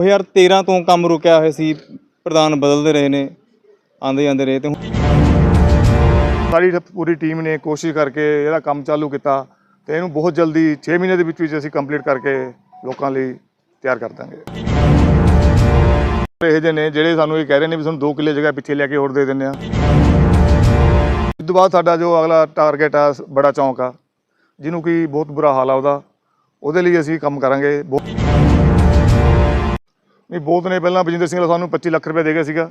2013 ਤੋਂ ਕੰਮ ਰੁਕਿਆ ਹੋਇਆ ਸੀ, ਪ੍ਰਧਾਨ ਬਦਲਦੇ ਰਹੇ ਨੇ ਆਂਦੇ ਜਾਂਦੇ ਰਹੇ ਤੇ ਸਾਡੀ ਪੂਰੀ ਟੀਮ ਨੇ ਕੋਸ਼ਿਸ਼ ਕਰਕੇ ਇਹਦਾ ਕੰਮ ਚਾਲੂ ਕੀਤਾ ਤੇ ਇਹਨੂੰ ਬਹੁਤ ਜਲਦੀ 6 ਮਹੀਨੇ ਦੇ ਵਿੱਚ ਵਿੱਚ ਅਸੀਂ ਕੰਪਲੀਟ ਕਰਕੇ ਲੋਕਾਂ ਲਈ ਤਿਆਰ ਕਰ ਦਾਂਗੇ। ਇਹ ਜਿਹੇ ਨੇ ਜਿਹੜੇ ਸਾਨੂੰ ਇਹ ਕਹਿ ਰਹੇ ਨੇ ਵੀ ਸਾਨੂੰ 2 ਕਿੱਲੇ ਜਗ੍ਹਾ ਪਿੱਛੇ ਲੈ ਕੇ ਹੋਰ ਦੇ ਦਿੰਦੇ ਆ। ਇਸ ਤੋਂ ਬਾਅਦ ਸਾਡਾ ਜੋ ਅਗਲਾ ਟਾਰਗੇਟ ਆ ਬੜਾ ਚੌਂਕ ਆ, ਜਿਹਨੂੰ ਕਿ ਬਹੁਤ ਬੁਰਾ ਹਾਲ ਆ ਉਹਦਾ। ਉਹਦੇ ਲਈ ਅਸੀਂ ਕੰਮ ਕਰਾਂਗੇ, ਬਹੁਤ ਨਹੀਂ ਬਹੁਤ ਨੇ ਪਹਿਲਾਂ ਬਜਿੰਦਰ ਸਿੰਘ ਸਾਨੂੰ 25 ਲੱਖ ਰੁਪਏ ਦੇ ਗਿਆ ਸੀਗਾ।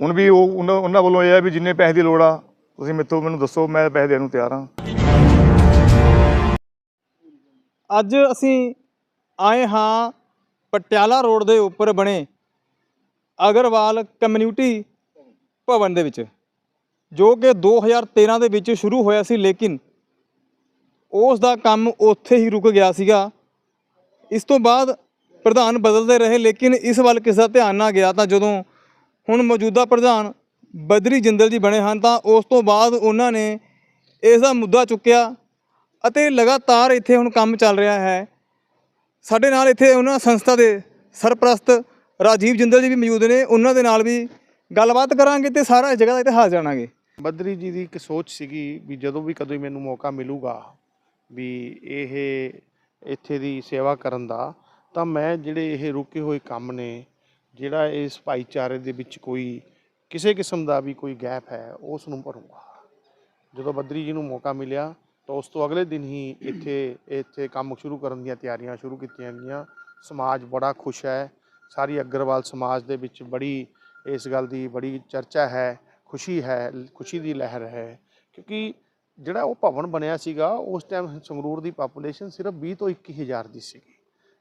ਹੁਣ ਵੀ ਉਹ ਉਹਨਾਂ ਉਹਨਾਂ ਵੱਲੋਂ ਇਹ ਹੈ ਵੀ ਜਿੰਨੇ ਪੈਸੇ ਦੀ ਲੋੜ ਆ, ਤੁਸੀਂ ਮੇਥੋਂ ਮੈਨੂੰ ਦੱਸੋ, ਮੈਂ ਪੈਸੇ ਦੇਣ ਨੂੰ ਤਿਆਰ ਹਾਂ। ਅੱਜ ਅਸੀਂ ਆਏ ਹਾਂ ਪਟਿਆਲਾ ਰੋਡ ਦੇ ਉੱਪਰ ਬਣੇ ਅਗਰਵਾਲ ਕਮਿਊਨਿਟੀ ਭਵਨ ਦੇ ਵਿੱਚ, ਜੋ ਕਿ 2013 ਦੇ ਵਿੱਚ ਸ਼ੁਰੂ ਹੋਇਆ ਸੀ, ਲੇਕਿਨ ਉਸ ਦਾ ਕੰਮ ਉੱਥੇ ਹੀ ਰੁਕ ਗਿਆ ਸੀਗਾ। ਇਸ ਤੋਂ ਬਾਅਦ ਪ੍ਰਧਾਨ ਬਦਲਦੇ ਰਹੇ, ਲੇਕਿਨ ਇਸ ਵੱਲ ਕਿਸੇ ਦਾ ਧਿਆਨ ਨਾ ਗਿਆ। ਤਾਂ ਜਦੋਂ ਹੁਣ ਮੌਜੂਦਾ ਪ੍ਰਧਾਨ ਬਦਰੀ ਜਿੰਦਲ ਜੀ ਬਣੇ ਹਨ, ਤਾਂ ਉਸ ਤੋਂ ਬਾਅਦ ਉਹਨਾਂ ਨੇ ਇਸ ਦਾ ਮੁੱਦਾ ਚੁੱਕਿਆ ਅਤੇ ਲਗਾਤਾਰ ਇੱਥੇ ਹੁਣ ਕੰਮ ਚੱਲ ਰਿਹਾ ਹੈ। ਸਾਡੇ ਨਾਲ ਇੱਥੇ ਉਹਨਾਂ ਸੰਸਥਾ ਦੇ ਸਰਪ੍ਰਸਤ ਰਾਜੀਵ ਜਿੰਦਲ ਜੀ ਵੀ ਮੌਜੂਦ ਨੇ। ਉਹਨਾਂ ਦੇ ਨਾਲ ਵੀ ਗੱਲਬਾਤ ਕਰਾਂਗੇ ਤੇ ਸਾਰਾ ਇਸ ਜਗ੍ਹਾ ਦਾ ਇਤਿਹਾਸ ਜਾਣਾਂਗੇ। ਬਦਰੀ ਜੀ ਦੀ ਇੱਕ ਸੋਚ ਸੀਗੀ ਵੀ ਜਦੋਂ ਵੀ ਕਦੋਂ ਮੈਨੂੰ ਮੌਕਾ ਮਿਲੂਗਾ ਵੀ ਇਹ ਇੱਥੇ ਦੀ ਸੇਵਾ ਕਰਨ ਦਾ ਤਾਂ ਮੈਂ ਜਿਹੜੇ ਇਹ ਰੁਕੇ ਹੋਏ ਕੰਮ ਨੇ, ਜਿਹੜਾ ਇਸ ਭਾਈਚਾਰੇ ਦੇ ਵਿੱਚ ਕੋਈ ਕਿਸੇ ਕਿਸਮ ਦਾ ਵੀ ਕੋਈ ਗੈਪ ਹੈ, ਉਸ ਨੂੰ ਭਰੂੰਗਾ। ਜਦੋਂ ਬੱਦਰੀ ਜੀ ਨੂੰ ਮੌਕਾ ਮਿਲਿਆ, ਤਾਂ ਉਸ ਤੋਂ ਅਗਲੇ ਦਿਨ ਹੀ ਇੱਥੇ ਇੱਥੇ ਕੰਮ ਸ਼ੁਰੂ ਕਰਨ ਦੀਆਂ ਤਿਆਰੀਆਂ ਸ਼ੁਰੂ ਕੀਤੀਆਂ ਗਈਆਂ। ਸਮਾਜ ਬੜਾ ਖੁਸ਼ ਹੈ। ਸਾਰੀ ਅਗਰਵਾਲ ਸਮਾਜ ਦੇ ਵਿੱਚ ਬੜੀ, ਇਸ ਗੱਲ ਦੀ ਬੜੀ ਚਰਚਾ ਹੈ, ਖੁਸ਼ੀ ਹੈ, ਖੁਸ਼ੀ ਦੀ ਲਹਿਰ ਹੈ। ਕਿਉਂਕਿ ਜਿਹੜਾ ਉਹ ਭਵਨ ਬਣਿਆ ਸੀਗਾ, ਉਸ ਟਾਈਮ ਸੰਗਰੂਰ ਦੀ ਪਾਪੂਲੇਸ਼ਨ ਸਿਰਫ 20 ਤੋਂ 21000 ਦੀ ਸੀਗੀ।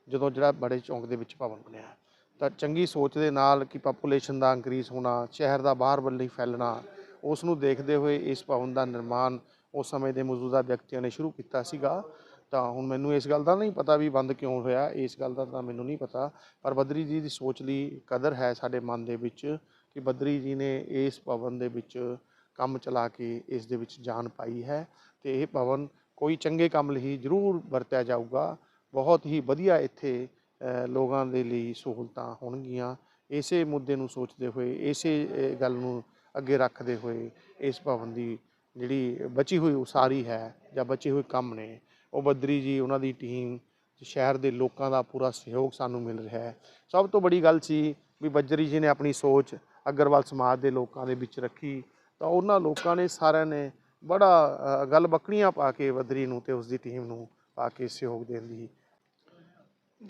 ਜਦੋਂ ਜਿਹੜਾ ਬੜੇ ਚੌਂਕ ਦੇ ਵਿੱਚ ਭਵਨ ਬਣਿਆ ਤਾਂ ਚੰਗੀ ਸੋਚ ਦੇ ਨਾਲ ਕਿ ਪਾਪੂਲੇਸ਼ਨ ਦਾ ਇੰਕਰੀਜ਼ ਹੋਣਾ, ਸ਼ਹਿਰ ਦਾ ਬਾਹਰ ਵੱਲੀ ਫੈਲਣਾ ਉਸ ਨੂੰ ਦੇਖਦੇ ਹੋਏ ਇਸ ਭਵਨ ਦਾ ਨਿਰਮਾਣ ਉਸ ਸਮੇਂ ਦੇ ਮੌਜੂਦਾ ਵਿਅਕਤੀਆਂ ਨੇ ਸ਼ੁਰੂ ਕੀਤਾ ਸੀਗਾ। ਤਾਂ ਹੁਣ ਮੈਨੂੰ ਇਸ ਗੱਲ ਦਾ ਨਹੀਂ ਪਤਾ ਵੀ ਬੰਦ ਕਿਉਂ ਹੋਇਆ, ਇਸ ਗੱਲ ਦਾ ਤਾਂ ਮੈਨੂੰ ਨਹੀਂ ਪਤਾ, ਪਰ ਬਦਰੀ ਜੀ ਦੀ ਸੋਚ ਲਈ ਕਦਰ ਹੈ ਸਾਡੇ ਮਨ ਦੇ ਵਿੱਚ ਕਿ ਬਦਰੀ ਜੀ ਨੇ ਇਸ ਭਵਨ ਦੇ ਵਿੱਚ ਕੰਮ ਚਲਾ ਕੇ ਇਸ ਦੇ ਵਿੱਚ ਜਾਨ ਪਾਈ ਹੈ ਤੇ ਇਹ ਭਵਨ ਕੋਈ ਚੰਗੇ ਕੰਮ ਲਈ ਜ਼ਰੂਰ ਵਰਤਿਆ ਜਾਊਗਾ। ਬਹੁਤ ਹੀ ਵਧੀਆ ਇੱਥੇ ਲੋਕਾਂ ਦੇ ਲਈ ਸਹੂਲਤਾਂ ਹੋਣਗੀਆਂ। ਇਸੇ ਮੁੱਦੇ ਨੂੰ ਸੋਚਦੇ ਹੋਏ ਇਸੇ ਗੱਲ ਨੂੰ ਅੱਗੇ ਰੱਖਦੇ ਹੋਏ ਇਸ ਭਵਨ ਦੀ ਜਿਹੜੀ ਬਚੀ ਹੋਈ ਉਸਾਰੀ ਹੈ ਜਾਂ ਬਚੇ ਹੋਏ ਕੰਮ ਨੇ ਉਹ ਬੱਦਰੀ ਜੀ ਉਹਨਾਂ ਦੀ ਟੀਮ ਸ਼ਹਿਰ ਦੇ ਲੋਕਾਂ ਦਾ ਪੂਰਾ ਸਹਿਯੋਗ ਸਾਨੂੰ ਮਿਲ ਰਿਹਾ ਹੈ। ਸਭ ਤੋਂ ਬੜੀ ਗੱਲ ਸੀ ਵੀ ਬੱਜਰੀ ਜੀ ਨੇ ਆਪਣੀ ਸੋਚ ਅਗਰਵਾਲ ਸਮਾਜ ਦੇ ਲੋਕਾਂ ਦੇ ਵਿੱਚ ਰੱਖੀ ਤਾਂ ਉਹਨਾਂ ਲੋਕਾਂ ਨੇ ਸਾਰਿਆਂ ਨੇ ਬੜਾ ਅ, ਗੱਲ ਬੱਕੜੀਆਂ ਪਾ ਕੇ ਬਦਰੀ ਨੂੰ ਤੇ ਉਸ ਦੀ ਟੀਮ ਨੂੰ ਪਾ ਕੇ ਸਹਿਯੋਗ ਦੇਣ ਦੀ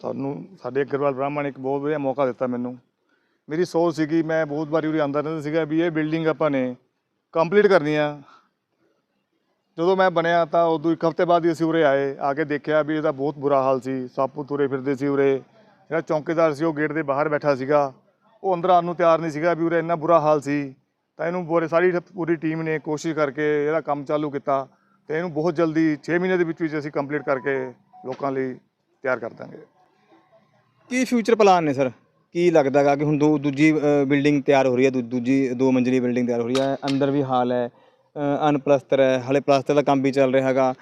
ਸਾਨੂੰ, ਸਾਡੇ ਅਗਰਵਾਲ ਬ੍ਰਾਹਮਣ ਨੇ ਇੱਕ ਬਹੁਤ ਵਧੀਆ ਮੌਕਾ ਦਿੱਤਾ ਮੈਨੂੰ। ਮੇਰੀ ਸੋਚ ਸੀਗੀ, ਮੈਂ ਬਹੁਤ ਵਾਰੀ ਉਰੇ ਆਉਂਦਾ ਰਹਿੰਦਾ ਸੀਗਾ ਵੀ ਇਹ ਬਿਲਡਿੰਗ ਆਪਾਂ ਨੇ ਕੰਪਲੀਟ ਕਰਨੀ ਆ। ਜਦੋਂ ਮੈਂ ਬਣਿਆ ਤਾਂ ਉਦੋਂ ਇੱਕ ਹਫ਼ਤੇ ਬਾਅਦ ਹੀ ਅਸੀਂ ਉਰੇ ਆਏ, ਆ ਕੇ ਦੇਖਿਆ ਵੀ ਇਹਦਾ ਬਹੁਤ ਬੁਰਾ ਹਾਲ ਸੀ। ਸਾਪੂ ਤੁਰੇ ਫਿਰਦੇ ਸੀ ਉਰੇ। ਜਿਹੜਾ ਚੌਂਕੀਦਾਰ ਸੀ, ਉਹ ਗੇਟ ਦੇ ਬਾਹਰ ਬੈਠਾ ਸੀਗਾ। ਉਹ ਅੰਦਰ ਆਉਣ ਨੂੰ ਤਿਆਰ ਨਹੀਂ ਸੀਗਾ ਵੀ ਉਰੇ ਇੰਨਾ ਬੁਰਾ ਹਾਲ ਸੀ। ਤਾਂ ਇਹਨੂੰ ਪੂਰੇ ਸਾਰੀ ਪੂਰੀ ਟੀਮ ਨੇ ਕੋਸ਼ਿਸ਼ ਕਰਕੇ ਇਹਦਾ ਕੰਮ ਚਾਲੂ ਕੀਤਾ। ਤੇ ਇਹਨੂੰ ਬਹੁਤ ਜਲਦੀ 6 ਮਹੀਨੇ ਦੇ ਵਿੱਚ ਵਿੱਚ ਅਸੀਂ ਕੰਪਲੀਟ ਕਰਕੇ ਲੋਕਾਂ ਲਈ ਤਿਆਰ ਕਰ ਦਾਂਗੇ। ਕੀ ਫਿਊਚਰ ਪਲਾਨ ਨੇ ਸਰ ਕੀ ਲੱਗਦਾ ਗਾ ਕਿ ਹੁਣ ਦੋ ਦੂਜੀ ਬਿਲਡਿੰਗ ਤਿਆਰ ਹੋ ਰਹੀ ਹੈ ਦੂ- ਦੂਜੀ ਦੋ ਮੰਜ਼ਲੀ ਬਿਲਡਿੰਗ ਤਿਆਰ ਹੋ ਰਹੀ ਹੈ ਅੰਦਰ ਵੀ ਹਾਲ ਹੈ ਅਨਪਲਸਤਰ ਹੈ ਹਲੇ ਪਲਸਤਰ ਦਾ ਕੰਮ ਵੀ ਚੱਲ ਰਿਹਾ ਹੈਗਾ।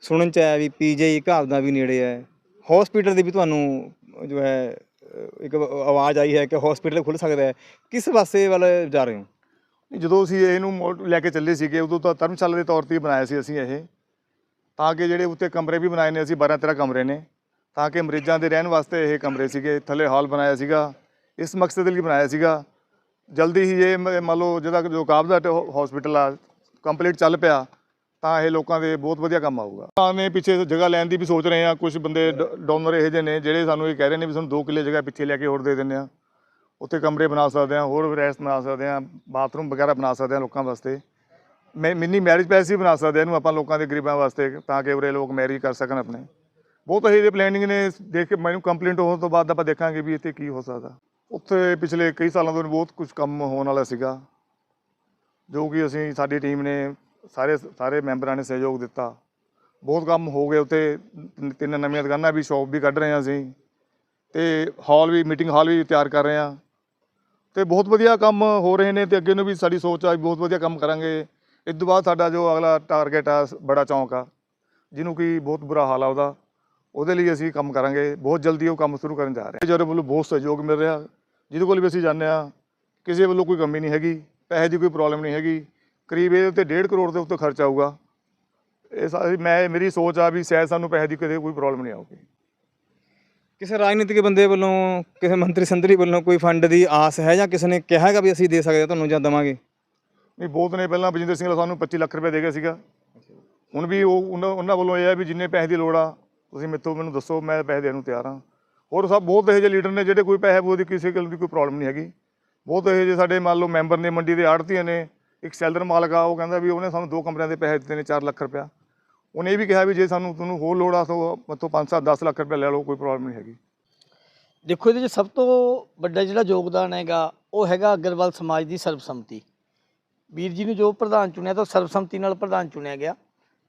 ਸੁਣਨ ਚ ਆਇਆ ਵੀ ਪੀਜੀ ਘਾਬ ਦਾ ਵੀ ਨੇੜੇ ਹੈ। ਹਸਪੀਟਲ ਦੀ ਵੀ ਤੁਹਾਨੂੰ ਜੋ ਹੈ ਅ, ਇੱਕ ਆਵਾਜ਼ ਆਈ ਹੈ ਕਿ ਹਸਪੀਟਲ ਖੁੱਲ ਸਕਦਾ ਹੈ। ਕਿਸ ਪਾਸੇ ਵੱਲ ਜਾ ਰਹੇ ਹੋ? ਨਹੀਂ, ਜਦੋਂ ਅਸੀਂ ਇਹਨੂੰ ਮੋੜ- ਲੈ ਕੇ ਚੱਲੇ ਸੀਗੇ ਉਦੋਂ ਤਾਂ ਧਰਮਸ਼ਾਲਾ ਦੇ ਤੌਰ ਤੇ ਹੀ ਬਣਾਇਆ ਸੀ ਅਸੀਂ ਇਹ। ਤਾਂ ਕਿ ਜਿਹੜੇ ਉੱਤੇ ਕਮਰੇ ਵੀ ਬਣਾਏ ਨੇ ਅਸੀਂ 12 13 ਕਮਰੇ ਨੇ। ਤਾਂ ਕਿ ਮਰੀਜ਼ਾਂ ਦੇ ਰਹਿਣ ਵਾਸਤੇ ਇਹ ਕਮਰੇ ਸੀਗੇ, ਥੱਲੇ ਹਾਲ ਬਣਾਇਆ ਸੀਗਾ, ਇਸ ਮਕਸਦ ਲਈ ਬਣਾਇਆ ਸੀਗਾ। ਜਲਦੀ ਹੀ ਇਹ ਮ- ਮੰਨ ਲਓ ਜਿਹਦਾ ਜੋ ਕਾਬਜ਼ਾ ਹਸਪੀਟਲ ਆ ਕੰਪਲੀਟ ਚੱਲ ਪਿਆ, ਤਾਂ ਇਹ ਲੋਕਾਂ ਦੇ ਬਹੁਤ ਵਧੀਆ ਕੰਮ ਆਊਗਾ। ਤਾਂ ਨੇ ਪਿੱਛੇ ਜਗ੍ਹਾ ਲੈਣ ਦੀ ਵੀ ਸੋਚ ਰਹੇ ਆ ਕੁਝ ਬੰਦੇ ਡੋਨਰ ਇਹੋ ਜਿਹੇ ਨੇ, ਜਿਹੜੇ ਸਾਨੂੰ ਇਹ ਕਹਿ ਰਹੇ ਨੇ ਵੀ ਸਾਨੂੰ 2 ਕਿੱਲੇ ਜਗ੍ਹਾ ਪਿੱਛੇ ਲੈ ਕੇ ਹੋਰ ਦੇ ਦਿੰਦੇ ਆ ਉੱਥੇ ਕਮਰੇ ਬਣਾ ਸਕਦੇ ਆ ਹੋਰ ਰੈਸਟ ਬਣਾ ਸਕਦੇ ਆ ਬਾਥਰੂਮ ਵਗੈਰਾ ਬਣਾ ਸਕਦੇ ਆ ਲੋਕਾਂ ਵਾਸਤੇ। ਮੈਂ, ਮਿੰਨੀ ਮੈਰਿਜ ਪੈਲਸ ਵੀ ਬਣਾ ਸਕਦੇ ਆ ਇਹਨੂੰ ਆਪਾਂ ਲੋਕਾਂ ਦੇ ਗਰੀਬਾਂ ਵਾਸਤੇ, ਤਾਂ ਕਿ ਉਰੇ ਲੋਕ ਮੈਰਿਜ ਕਰ ਸਕਣ ਆਪਣੇ। ਬਹੁਤ ਇਹੋ ਜਿਹੇ ਪਲੈਨਿੰਗ ਨੇ, ਦੇਖ ਕੇ ਮੈਨੂੰ ਕੰਪਲੀਟ ਹੋਣ ਤੋਂ ਬਾਅਦ ਆਪਾਂ ਦੇਖਾਂਗੇ ਵੀ ਇੱਥੇ ਕੀ ਹੋ ਸਕਦਾ। ਉੱਥੇ ਪਿਛਲੇ ਕਈ ਸਾਲਾਂ ਤੋਂ ਬਹੁਤ ਕੁਝ ਕੰਮ ਹੋਣ ਵਾਲਾ ਸੀਗਾ, ਜੋ ਕਿ ਅਸੀਂ, ਸਾਡੀ ਟੀਮ ਨੇ ਸਾਰੇ ਸਾਰੇ ਮੈਂਬਰਾਂ ਨੇ ਸਹਿਯੋਗ ਦਿੱਤਾ। ਬਹੁਤ ਕੰਮ ਹੋ ਗਏ ਉੱਥੇ, ਤਿੰਨ- ਨਵੀਆਂ ਦੁਕਾਨਾਂ ਵੀ ਸ਼ਾਪ ਵੀ ਕੱਢ ਰਹੇ ਹਾਂ ਅਸੀਂ, ਤੇ ਹਾਲ ਵੀ ਮੀਟਿੰਗ ਹਾਲ ਵੀ ਤਿਆਰ ਕਰ ਰਹੇ ਹਾਂ। ਤੇ ਬਹੁਤ ਵਧੀਆ ਕੰਮ ਹੋ ਰਹੇ ਨੇ ਤੇ ਅੱਗੇ ਨੂੰ ਵੀ ਸਾਡੀ ਸੋਚ ਆ ਵੀ ਬਹੁਤ ਵਧੀਆ ਕੰਮ ਕਰਾਂਗੇ। ਇਸ ਤੋਂ ਬਾਅਦ ਸਾਡਾ ਜੋ ਅਗਲਾ ਟਾਰਗੇਟ ਆ, ਬੜਾ ਚੌਂਕ ਆ, ਜਿਹਨੂੰ ਕਿ ਬਹੁਤ ਬੁਰਾ ਹਾਲ ਆ ਉਹਦਾ। ਉਹਦੇ ਲਈ ਅਸੀਂ ਕੰਮ ਕਰਾਂਗੇ ਬਹੁਤ ਜਲਦੀ ਉਹ ਕੰਮ ਸ਼ੁਰੂ ਕਰਨ ਜਾ ਰਹੇ ਹਾਂ। ਜਿਹੜੇ ਵੱਲੋਂ ਬਹੁਤ ਸਹਿਯੋਗ ਮਿਲ ਰਿਹਾ ਜਿਹਦੇ ਕੋਲ ਵੀ ਅਸੀਂ ਜਾਂਦੇ ਆ ਕਿਸੇ ਵੱਲੋਂ ਕੋਈ ਕਮੀ ਨਹੀਂ ਹੈਗੀ ਪੈਸੇ ਦੀ ਕੋਈ ਪ੍ਰੋਬਲਮ ਨਹੀਂ ਹੈਗੀ ਕਰੀਬ ਇਹਦੇ ਉੱਤੇ 1.5 ਕਰੋੜ ਦੇ ਉੱਤੇ ਖਰਚਾ ਆਊਗਾ। ਇਹ ਸਾਰੀ ਮੈਂ ਮੇਰੀ ਸੋਚ ਆ ਵੀ ਸ਼ਾਇਦ ਸਾਨੂੰ ਪੈਸੇ ਦੀ ਕਦੇ ਕੋਈ ਪ੍ਰੋਬਲਮ ਨਹੀਂ ਆਊਗੀ। ਕਿਸੇ ਰਾਜਨੀਤਿਕ ਬੰਦੇ ਵੱਲੋਂ ਕਿਸੇ ਮੰਤਰੀ ਸੰਤਰੀ ਵੱਲੋਂ ਕੋਈ ਫੰਡ ਦੀ ਆਸ ਹੈ ਜਾਂ ਕਿਸੇ ਨੇ ਕਿਹਾ ਹੈਗਾ ਵੀ ਅਸੀਂ ਦੇ ਸਕਦੇ ਹਾਂ ਤੁਹਾਨੂੰ ਜਾਂ ਦੇਵਾਂਗੇ? ਨਹੀਂ ਬਹੁਤ ਨੇ ਪਹਿਲਾਂ ਬਜਿੰਦਰ ਸਿੰਘ ਸਾਨੂੰ 25 ਲੱਖ ਰੁਪਏ ਦੇ ਗਿਆ ਸੀਗਾ। ਹੁਣ ਵੀ ਉਹ ਉਹਨਾਂ ਉਹਨਾਂ ਵੱਲੋਂ ਇਹ ਹੈ ਵੀ ਜਿੰਨੇ ਪੈਸੇ ਦੀ ਲੋੜ ਆ ਤੁਸੀਂ ਮੇਥੋਂ ਮੈਨੂੰ ਦੱਸੋ, ਮੈਂ ਪੈਸੇ ਦੇਣ ਨੂੰ ਤਿਆਰ ਹਾਂ। ਹੋਰ ਸਭ ਬਹੁਤ ਇਹੋ ਜਿਹੇ ਲੀਡਰ ਨੇ ਜਿਹੜੇ ਕੋਈ ਪੈਸੇ ਪੂਸੇ ਦੀ ਕਿਸੇ ਗੱਲ ਦੀ ਕੋਈ ਪ੍ਰੋਬਲਮ ਨਹੀਂ ਹੈਗੀ। ਬਹੁਤ ਇਹੋ ਜਿਹੇ ਸਾਡੇ ਮੰਨ ਲਓ ਮੈਂਬਰ ਨੇ, ਮੰਡੀ ਦੇ ਆੜਤੀਆਂ ਨੇ, ਇੱਕ ਸੈਲਰ ਮਾਲਕ ਆ, ਉਹ ਕਹਿੰਦਾ ਵੀ ਉਹਨੇ ਸਾਨੂੰ ਦੋ ਕਮਰਿਆਂ ਦੇ ਪੈਸੇ ਦਿੱਤੇ ਨੇ 4 ਲੱਖ ਰੁਪਇਆ। ਉਹਨੇ ਇਹ ਵੀ ਕਿਹਾ ਵੀ ਜੇ ਸਾਨੂੰ, ਤੁਹਾਨੂੰ ਹੋਰ ਲੋੜ ਆ, ਤਾਂ ਮਤੋਂ 5-7 10 ਲੱਖ ਰੁਪਏ ਲੈ ਲਓ, ਕੋਈ ਪ੍ਰੋਬਲਮ ਨਹੀਂ ਹੈਗੀ। ਦੇਖੋ, ਇਹਦੇ 'ਚ ਸਭ ਤੋਂ ਵੱਡਾ ਜਿਹੜਾ ਯੋਗਦਾਨ ਹੈਗਾ, ਉਹ ਹੈਗਾ ਅਗਰਵਾਲ ਸਮਾਜ ਦੀ ਸਰਬਸੰਮਤੀ। ਵੀਰ ਜੀ ਨੂੰ ਜੋ ਪ੍ਰਧਾਨ ਚੁਣਿਆ, ਤਾਂ ਸਰਬਸੰਮਤੀ ਨਾਲ ਪ੍ਰਧਾਨ ਚੁਣਿਆ ਗਿਆ।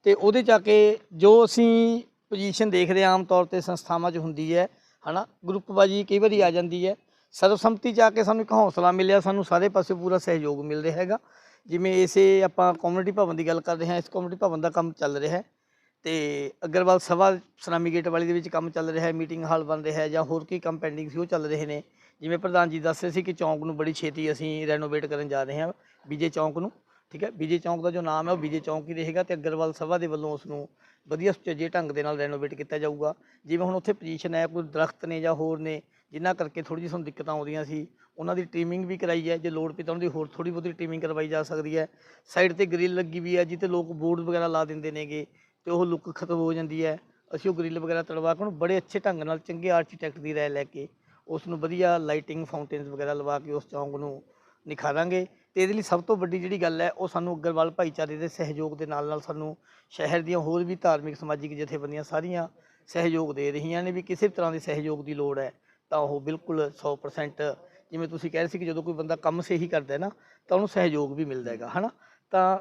ਤੇ ਉਹਦੇ 'ਚ ਆ ਕੇ ਜੋ ਅਸੀਂ ਪੋਜੀਸ਼ਨ ਦੇਖਦੇ ਹਾਂ, ਆਮ ਤੌਰ ਤੇ ਸੰਸਥਾਵਾਂ 'ਚ ਹੁੰਦੀ ਹੈ, ਹਨਾ? ਗਰੁੱਪਬਾਜੀ ਕਈ ਵਾਰੀ ਆ ਜਾਂਦੀ ਹੈ। ਸਰਬਸੰਮਤੀ 'ਚ ਆ ਕੇ ਸਾਨੂੰ ਇੱਕ ਹੌਸਲਾ ਮਿਲਿਆ, ਸਾਨੂੰ ਸਾਰੇ ਪਾਸੇ ਪੂਰਾ ਸਹਿਯੋਗ ਮਿਲ ਰਿਹਾ ਹੈਗਾ। ਜਿਵੇਂ ਇਸੇ ਆਪਾਂ ਕਮਿਊਨਿਟੀ ਭਵਨ ਦੀ ਗੱਲ ਕਰ ਰਹੇ ਹਾਂ, ਇਸ ਕਮਿਊਨਿਟੀ ਭਵਨ ਦਾ ਕੰਮ ਚੱਲ ਰਿਹਾ ਹੈ। ਤੇ ਅਗਰਵਾਲ ਸਭਾ ਸਨਾਮੀ ਗੇਟ ਵਾਲੀ ਦੇ ਵਿੱਚ ਕੰਮ ਚੱਲ ਰਿਹਾ ਹੈ ਮੀਟਿੰਗ ਹਾਲ ਬਣ ਰਿਹਾ ਹੈ ਜਾਂ ਹੋਰ ਕੀ ਕੰਮ ਪੈਂਡਿੰਗ ਸੀ, ਉਹ ਚੱਲ ਰਹੇ ਨੇ। ਜਿਵੇਂ ਪ੍ਰਧਾਨ ਜੀ ਦੱਸ ਰਹੇ ਸੀ ਕਿ ਚੌਂਕ ਨੂੰ ਬੜੀ ਛੇਤੀ ਅਸੀਂ ਰੈਨੋਵੇਟ ਕਰਨ ਜਾ ਰਹੇ ਹਾਂ, ਬੀਜੇ ਚੌਂਕ ਨੂੰ, ਠੀਕ ਹੈ? ਬੀਜੇ ਚੌਂਕ ਦਾ ਜੋ ਨਾਮ ਹੈ, ਉਹ ਬੀਜੇ ਚੌਂਕ ਹੀ ਰਹੇਗਾ ਤੇ ਅਗਰਵਾਲ ਸਭਾ ਦੇ ਵੱਲੋਂ ਉਸ ਨੂੰ ਵਧੀਆ ਸੁਚੱਜੇ ਢੰਗ ਦੇ ਨਾਲ ਰੈਨੋਵੇਟ ਕੀਤਾ ਜਾਊਗਾ। ਜਿਵੇਂ ਹੁਣ ਉੱਥੇ ਪੋਜੀਸ਼ਨ ਹੈ, ਕੋਈ ਦਰਖਤ ਨੇ ਜਾਂ ਹੋਰ ਨੇ, ਜਿਨ੍ਹਾਂ ਕਰਕੇ ਥੋੜੀ ਜਿਹੀ ਸਾਨੂੰ ਦਿੱਕਤਾਂ ਆਉਂਦੀਆਂ ਸੀ, ਉਹਨਾਂ ਦੀ ਟ੍ਰੀਮਿੰਗ ਵੀ ਕਰਾਈ ਹੈ। ਜੇ ਲੋੜ ਪਈ ਤਾਂ ਉਹਨਾਂ ਦੀ ਹੋਰ ਥੋੜੀ ਬਹੁਤੀ ਟ੍ਰੀਮਿੰਗ ਕਰਵਾਈ ਜਾ ਸਕਦੀ ਹੈ। ਸਾਈਡ ਤੇ ਗ੍ਰਿਲ ਲੱਗੀ ਵੀ ਹੈ ਜਿੱਤੇ ਲੋਕ ਬੋਰਡ ਵਗੈਰਾ ਲਾ ਦਿੰਦੇ ਨੇਗੇ ਤੇ ਉਹ ਲੁੱਕ ਖਤਮ ਹੋ ਜਾਂਦੀ ਹੈ। ਅਸੀਂ ਉਹ ਗ੍ਰਿਲ ਵਗੈਰਾ ਤੜਵਾ ਕੇ ਉਹਨੂੰ ਬੜੇ ਅੱਛੇ ਢੰਗ ਨਾਲ ਚੰਗੇ ਆਰਕੀਟੈਕਟ ਦੀ ਰਾਏ ਲੈ ਕੇ ਉਸ ਨੂੰ ਵਧੀਆ ਲਾਈਟਿੰਗ ਫਾਊਂਟੇਨਸ ਵਗੈਰਾ ਲਵਾ ਕੇ ਉਸ ਚੌਂਕ ਨੂੰ ਨਿਖਾਰਾਂਗੇ ਤੇ ਇਹਦੇ ਲਈ ਸਭ ਤੋਂ ਵੱਡੀ ਜਿਹੜੀ ਗੱਲ ਹੈ, ਉਹ ਸਾਨੂੰ ਅਗਰਵਾਲ ਭਾਈਚਾਰੇ ਦੇ ਸਹਿਯੋਗ ਦੇ ਨਾਲ ਨਾਲ ਸਾਨੂੰ ਸ਼ਹਿਰ ਦੀਆਂ ਹੋਰ ਵੀ ਧਾਰਮਿਕ, ਸਮਾਜਿਕ ਜਥੇਬੰਦੀਆਂ ਸਾਰੀਆਂ ਸਹਿਯੋਗ ਦੇ ਰਹੀਆਂ ਨੇ ਵੀ ਕਿਸੇ ਵੀ ਤਰ੍ਹਾਂ ਦੇ ਸਹਿਯੋਗ ਦੀ ਲੋੜ ਹੈ, ਤਾਂ ਉਹ ਬਿਲਕੁਲ 100% ਜਿਵੇਂ ਤੁਸੀਂ ਕਹਿ ਰਹੇ ਸੀ ਕਿ ਜਦੋਂ ਕੋਈ ਬੰਦਾ ਕੰਮ ਸਹੀ ਕਰਦਾ ਹੈ ਨਾ, ਤਾਂ ਉਹਨੂੰ ਸਹਿਯੋਗ ਵੀ ਮਿਲਦਾ ਹੈਗਾ, ਹਨਾ? ਤਾਂ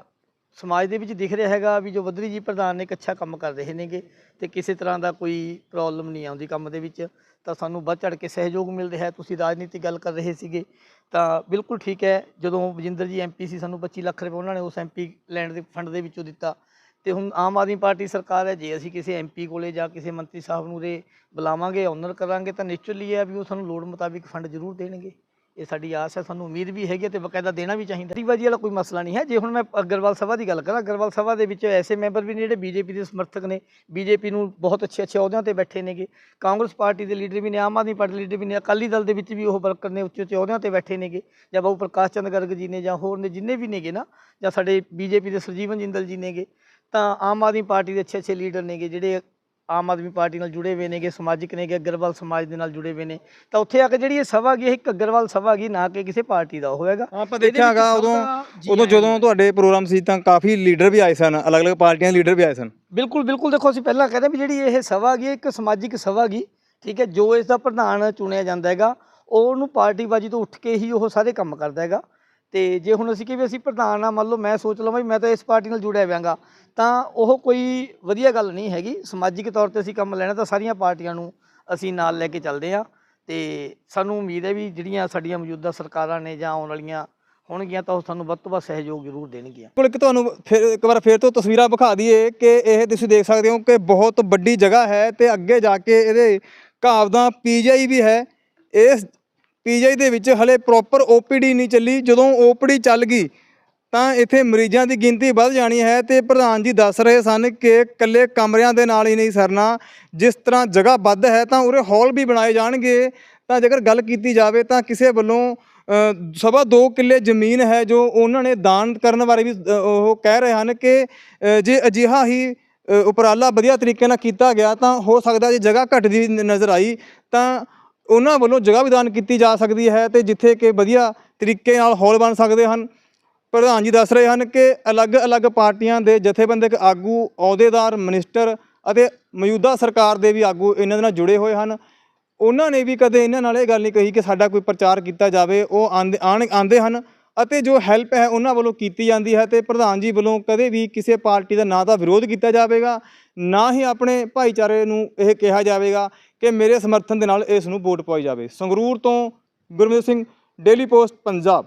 ਸਮਾਜ ਦੇ ਵਿੱਚ ਦਿਖ ਰਿਹਾ ਹੈਗਾ ਵੀ ਜੋ ਬੱਦਰੀ ਜੀ ਪ੍ਰਧਾਨ ਨੇ ਇੱਕ ਅੱਛਾ ਕੰਮ ਕਰ ਰਹੇ ਨੇਗੇ ਤੇ ਕਿਸੇ ਤਰ੍ਹਾਂ ਦਾ ਕੋਈ ਪ੍ਰੋਬਲਮ ਨਹੀਂ ਆਉਂਦੀ ਕੰਮ ਦੇ ਵਿੱਚ। ਤਾਂ ਸਾਨੂੰ ਵੱਧ ਚੜ ਕੇ ਸਹਿਯੋਗ ਮਿਲ ਰਿਹਾ ਤੁਸੀਂ ਰਾਜਨੀਤੀ ਗੱਲ ਕਰ ਰਹੇ ਸੀਗੇ, ਤਾਂ ਬਿਲਕੁਲ ਠੀਕ ਹੈ। ਜਦੋਂ ਬਜਿੰਦਰ ਜੀ ਐਮਪੀ ਸੀ, ਸਾਨੂੰ 25 ਲੱਖ ਰੁਪਏ ਉਹਨਾਂ ਨੇ ਉਸ ਐਮਪੀ ਲੈਂਡ ਦੇ ਫੰਡ ਦੇ ਵਿੱਚੋਂ ਦਿੱਤਾ। ਤੇ ਹੁਣ ਆਮ ਆਦਮੀ ਪਾਰਟੀ ਸਰਕਾਰ ਹੈ, ਜੇ ਅਸੀਂ ਕਿਸੇ ਐਮਪੀ ਕੋਲੇ ਜਾਂ ਕਿਸੇ ਮੰਤਰੀ ਸਾਹਿਬ ਨੂੰ ਦੇ ਬੁਲਾਵਾਂਗੇ ਆਨਰ ਕਰਾਂਗੇ, ਤਾਂ ਨਿਸ਼ਚਲੀ ਹੈ ਵੀ ਉਹ ਸਾਨੂੰ ਲੋੜ ਮੁਤਾਬਿਕ ਫੰਡ ਜ਼ਰੂਰ ਦੇਣਗੇ। ਇਹ ਸਾਡੀ ਆਸ ਹੈ, ਸਾਨੂੰ ਉਮੀਦ ਵੀ ਹੈਗੀ ਹੈ ਤੇ ਬਕਾਇਦਾ ਦੇਣਾ ਵੀ ਚਾਹੀਦਾ। ਟੀਵਾਜੀ ਵਾਲਾ ਕੋਈ ਮਸਲਾ ਨਹੀਂ ਹੈ। ਜੇ ਹੁਣ ਮੈਂ ਅਗਰਵਾਲ ਸਭਾ ਦੀ ਗੱਲ ਕਰਾਂ, ਅਗਰਵਾਲ ਸਭਾ ਦੇ ਵਿੱਚ ਐਸੇ ਮੈਂਬਰ ਵੀ ਨੇ ਜਿਹੜੇ ਬੀਜੇਪੀ ਦੇ ਸਮਰਥਕ ਨੇ। ਬੀਜੇਪੀ ਨੂੰ ਬਹੁਤ ਅੱਛੇ ਅੱਛੇ ਅਹੁਦਿਆਂ ਤੇ ਬੈਠੇ ਨੇਗੇ। ਕਾਂਗਰਸ ਪਾਰਟੀ ਦੇ ਲੀਡਰ ਵੀ ਨੇ, ਆਮ ਆਦਮੀ ਪਾਰਟੀ ਦੇ ਲੀਡਰ ਵੀ ਨੇ, ਅਕਾਲੀ ਦਲ ਦੇ ਵਿੱਚ ਵੀ ਉਹ ਵਰਕਰ ਨੇ ਉੱਚੇ ਉੱਚੇ ਅਹੁਦਿਆਂ ਤੇ ਬੈਠੇ ਨੇਗੇ। ਜਾਂ ਬਾਬੂ ਪ੍ਰਕਾਸ਼ ਚੰਦ ਗਰਗ ਜੀ ਨੇ ਜਾਂ ਹੋਰ ਨੇ, ਜਿੰਨੇ ਵੀ ਨੇਗੇ ਨਾ, ਜਾਂ ਸਾਡੇ ਬੀਜੇਪੀ ਦੇ ਸਰਜੀਵਨ ਜਿੰਦਲ ਜੀ ਨੇਗੇ, ਤਾਂ ਆਮ ਆਦਮੀ ਪਾਰਟੀ ਦੇ ਅੱਛੇ ਅੱਛੇ ਲੀਡਰ ਨੇਗੇ, ਜਿਹੜੇ ਆਮ ਆਦਮੀ ਪਾਰਟੀ ਨਾਲ ਜੁੜੇ ਹੋਏ ਨੇਗੇ ਸਮਾਜਿਕ ਨੇਗੇ ਅਗਰਵਾਲ ਸਮਾਜ ਦੇ ਨਾਲ ਜੁੜੇ ਹੋਏ ਨੇ। ਤਾਂ ਉੱਥੇ ਆ ਕੇ ਜਿਹੜੀ ਇਹ ਸਭਾ ਗਈ ਇਹ ਇੱਕ ਅਗਰਵਾਲ ਸਭਾ ਗਈ ਨਾ ਕਿ ਕਿਸੇ ਪਾਰਟੀ ਦਾ ਹੋਵੇਗਾ ਆਪਾਂ ਦੇਖਿਆ ਹੈਗਾ ਉਦੋਂ ਉਦੋਂ ਜਦੋਂ ਤੁਹਾਡੇ ਪ੍ਰੋਗਰਾਮ ਸੀ ਤਾਂ ਕਾਫੀ ਲੀਡਰ ਵੀ ਆਏ ਸਨ ਅਲੱਗ-ਅਲੱਗ ਪਾਰਟੀਆਂ ਦੇ ਲੀਡਰ ਵੀ ਆਏ ਸਨ। ਬਿਲਕੁਲ ਬਿਲਕੁਲ। ਦੇਖੋ ਅਸੀਂ ਪਹਿਲਾਂ ਕਹਿੰਦੇ ਵੀ ਜਿਹੜੀ ਇਹ ਸਭਾ ਗਈ ਇੱਕ ਸਮਾਜਿਕ ਸਭਾ ਗਈ ਠੀਕ ਹੈ ਜੋ ਇਸ ਦਾ ਪ੍ਰਧਾਨ ਚੁਣਿਆ ਜਾਂਦਾ ਹੈਗਾ ਉਹਨੂੰ ਪਾਰਟੀਬਾਜੀ ਤੋਂ ਉੱਠ ਕੇ ਹੀ ਉਹ ਸਾਰੇ ਕੰਮ ਕਰਦਾ ਹੈਗਾ। ਤੇ ਜੇ ਹੁਣ ਅਸੀਂ ਕਿ ਵੀ ਅਸੀਂ ਪ੍ਰਧਾਨ ਆ, ਮੰਨ ਲਓ ਮੈਂ ਸੋਚ ਲਵਾਂ ਵੀ ਮੈਂ ਤਾਂ ਇਸ ਪਾਰਟੀ ਨਾਲ ਜੁੜਿਆ ਹੋਇਆਂਗਾ, ਤਾਂ ਉਹ ਕੋਈ ਵਧੀਆ ਗੱਲ ਨਹੀਂ ਹੈਗੀ। ਸਮਾਜਿਕ ਤੌਰ ਤੇ ਅਸੀਂ ਕੰਮ ਲੈਣਾ ਤਾਂ ਸਾਰੀਆਂ ਪਾਰਟੀਆਂ ਨੂੰ ਅਸੀਂ ਨਾਲ ਲੈ ਕੇ ਚੱਲਦੇ ਆ ਤੇ ਸਾਨੂੰ ਉਮੀਦ ਹੈ ਵੀ ਜਿਹੜੀਆਂ ਸਾਡੀਆਂ ਮੌਜੂਦਾ ਸਰਕਾਰਾਂ ਨੇ ਜਾਂ ਆਉਣ ਵਾਲੀਆਂ ਹੋਣਗੀਆਂ ਤਾਂ ਉਹ ਸਾਨੂੰ ਵੱਧ ਤੋਂ ਵੱਧ ਸਹਿਯੋਗ ਜ਼ਰੂਰ ਦੇਣਗੀਆਂ। ਕੋਲ ਇੱਕ ਤੁਹਾਨੂੰ ਫਿਰ ਇੱਕ ਵਾਰ ਫਿਰ ਤੋਂ ਤਸਵੀਰਾਂ ਵਿਖਾ ਦਈਏ ਕਿ ਇਹ ਤੁਸੀਂ ਦੇਖ ਸਕਦੇ ਹੋ ਕਿ ਬਹੁਤ ਵੱਡੀ ਜਗ੍ਹਾ ਹੈ ਤੇ ਅੱਗੇ ਜਾ ਕੇ ਇਹਦੇ ਘਾਵ ਦਾ ਪੀਜੀਆਈ ਵੀ ਹੈ। ਇਸ ਪੀਜੀਆਈ ਦੇ ਵਿੱਚ ਹਲੇ ਪ੍ਰੋਪਰ ਓਪੀਡੀ ਨਹੀਂ ਚੱਲੀ। ਜਦੋਂ ਓਪੀਡੀ ਚੱਲ ਗਈ, ਤਾਂ ਇੱਥੇ ਮਰੀਜ਼ਾਂ ਦੀ ਗਿਣਤੀ ਵੱਧ ਜਾਣੀ ਹੈ ਤੇ ਪ੍ਰਧਾਨ ਜੀ ਦੱਸ ਰਹੇ ਸਨ ਕਿ ਇਕੱਲੇ ਕਮਰਿਆਂ ਦੇ ਨਾਲ ਹੀ ਨਹੀਂ ਸਰਨਾ। ਜਿਸ ਤਰ੍ਹਾਂ ਜਗ੍ਹਾ ਵੱਧ ਹੈ, ਤਾਂ ਉਰੇ ਹਾਲ ਵੀ ਬਣਾਏ ਜਾਣਗੇ। ਤਾਂ ਜੇਕਰ ਗੱਲ ਕੀਤੀ ਜਾਵੇ, ਤਾਂ ਕਿਸੇ ਵੱਲੋਂ ਸਵਾ 2 ਕਿੱਲੇ ਜ਼ਮੀਨ ਹੈ ਜੋ ਉਹਨਾਂ ਨੇ ਦਾਨ ਕਰਨ ਬਾਰੇ ਵੀ ਉਹ ਕਹਿ ਰਹੇ ਹਨ ਕਿ ਜੇ ਅਜਿਹਾ ਹੀ ਉਪਰਾਲਾ ਵਧੀਆ ਤਰੀਕੇ ਨਾਲ ਕੀਤਾ ਗਿਆ, ਤਾਂ ਹੋ ਸਕਦਾ ਜੇ ਜਗ੍ਹਾ ਘਟਦੀ ਨਜ਼ਰ ਆਈ, ਤਾਂ ਉਹਨਾਂ ਵੱਲੋਂ ਜਗ੍ਹਾ ਵੀ ਦਾਨ ਕੀਤੀ ਜਾ ਸਕਦੀ ਹੈ ਤੇ ਜਿੱਥੇ ਕਿ ਵਧੀਆ ਤਰੀਕੇ ਨਾਲ ਹਾਲ ਬਣ ਸਕਦੇ ਹਨ। ਪ੍ਰਧਾਨ ਜੀ ਦੱਸ ਰਹੇ ਹਨ ਕਿ ਅਲੱਗ-ਅਲੱਗ ਪਾਰਟੀਆਂ ਦੇ ਜਥੇਬੰਦਕ ਆਗੂ, ਅਹੁਦੇਦਾਰ, ਮਿਨਿਸਟਰ ਅਤੇ ਮੌਜੂਦਾ ਸਰਕਾਰ ਦੇ ਵੀ ਆਗੂ ਇਹਨਾਂ ਦੇ ਨਾਲ ਜੁੜੇ ਹੋਏ ਹਨ। ਉਹਨਾਂ ਨੇ ਵੀ ਕਦੇ ਇਹਨਾਂ ਨਾਲ ਇਹ ਗੱਲ ਨਹੀਂ ਕਹੀ ਕਿ ਸਾਡਾ ਕੋਈ ਪ੍ਰਚਾਰ ਕੀਤਾ ਜਾਵੇ। ਉਹ ਆਂਦੇ, ਆਣ ਆਂਦੇ ਹਨ ਅਤੇ ਜੋ ਹੈਲਪ ਹੈ ਉਹਨਾਂ ਵੱਲੋਂ ਕੀਤੀ ਜਾਂਦੀ ਹੈ ਤੇ ਪ੍ਰਧਾਨ ਜੀ ਵੱਲੋਂ ਕਦੇ ਵੀ ਕਿਸੇ ਪਾਰਟੀ ਦਾ ਨਾ ਤਾਂ ਵਿਰੋਧ ਕੀਤਾ ਜਾਵੇਗਾ, ਨਾ ਹੀ ਆਪਣੇ ਭਾਈਚਾਰੇ ਨੂੰ ਇਹ ਕਿਹਾ ਜਾਵੇਗਾ ਕਿ ਮੇਰੇ ਸਮਰਥਨ ਦੇ ਨਾਲ ਇਸ ਨੂੰ ਵੋਟ ਪਾਈ ਜਾਵੇ। ਸੰਗਰੂਰ ਤੋਂ ਗੁਰਮੀਤ ਸਿੰਘ ਡੇਲੀ ਪੋਸਟ ਪੰਜਾਬ।